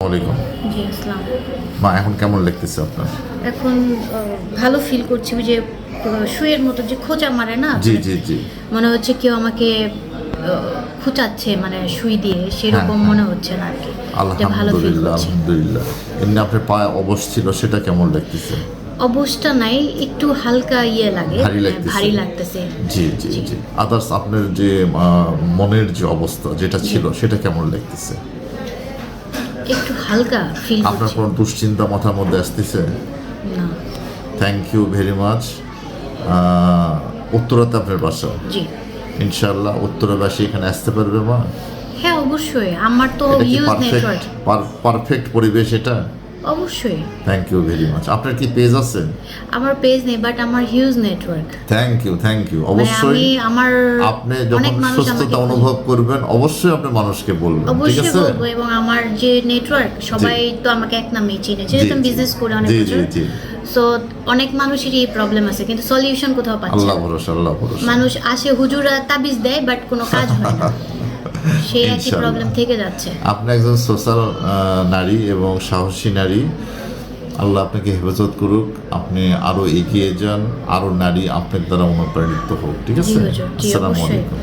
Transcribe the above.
ওয়ালাইকুম জি আসসালাম মা এখন কেমন লাগতেছে আপনার? এখন ভালো ফিল করছি যে শুয়ের মতো যে খোঁচা মারে না জি জি জি। মনে হচ্ছে কেউ আমাকে খুঁচাচ্ছে মানে সুই দিয়ে সেরকম হ্যাঁ, মনে হচ্ছে না আর কি আলহামদুলিল্লাহ আলহামদুলিল্লাহ। এমনি আপনার পায়ে অবশ ছিল সেটা কেমন লাগতেছে? অবস্থা নাই একটু হালকা ইয়ে লাগে ভারী মানে লাগতেছে। জি জি জি। আদার্স আপনার যে মনের যে অবস্থা যেটা ছিল সেটা কেমন লাগতেছে? একটু হালকা ফিল আপনার কোনো দুশ্চিন্তা মাথার মধ্যে আসতেছে? না। থ্যাংক ইউ ভেরি মাচ উত্তরাতে আপনার বাসা? জি। ইনশাল্লাহ উত্তরাবাসী এখানে আসতে পারবে মা? হ্যাঁ অবশ্যই। আমার তো ইউজ নেটওয়ার্ক পারফেক্ট পরিবেশ এটা? অবশ্যই। থ্যাংক ইউ ভেরি মাচ আপনার কি পেজ আছে? আমার পেজ নেই বাট আমার huge network thank you thank you অবশ্যই আমি আমার আপনি যখন সুস্থতা অনুভব করবেন অবশ্যই আপনি মানুষকে বলবেন ঠিক অবশ্যই আছে? বলব এবং আমার যে নেটওয়ার্ক সবাই তো আমাকে এক নামেই চিনে। যেহেতু আমি বিজনেস করে অনেক জি জি বছর জি সো অনেক মানুষেরই এই প্রবলেম আছে কিন্তু সলিউশন কোথাও পাচ্ছে আল্লাহ। ভরসা আল্লাহ ভরসা। মানুষ আসে হুজুরা তাবিজ দেয় বাট কোনো কাজ হয় না। সেই একই প্রবলেম থেকে যাচ্ছে। আপনি একজন সোশ্যাল নারী এবং সাহসী নারী। আল্লাহ আপনাকে হেফাজত করুক। আপনি আরও এগিয়ে যান। আরও নারী আপনার দ্বারা অনুপ্রাণিত হোক। ঠিক আছে? আসসালামু আলাইকুম।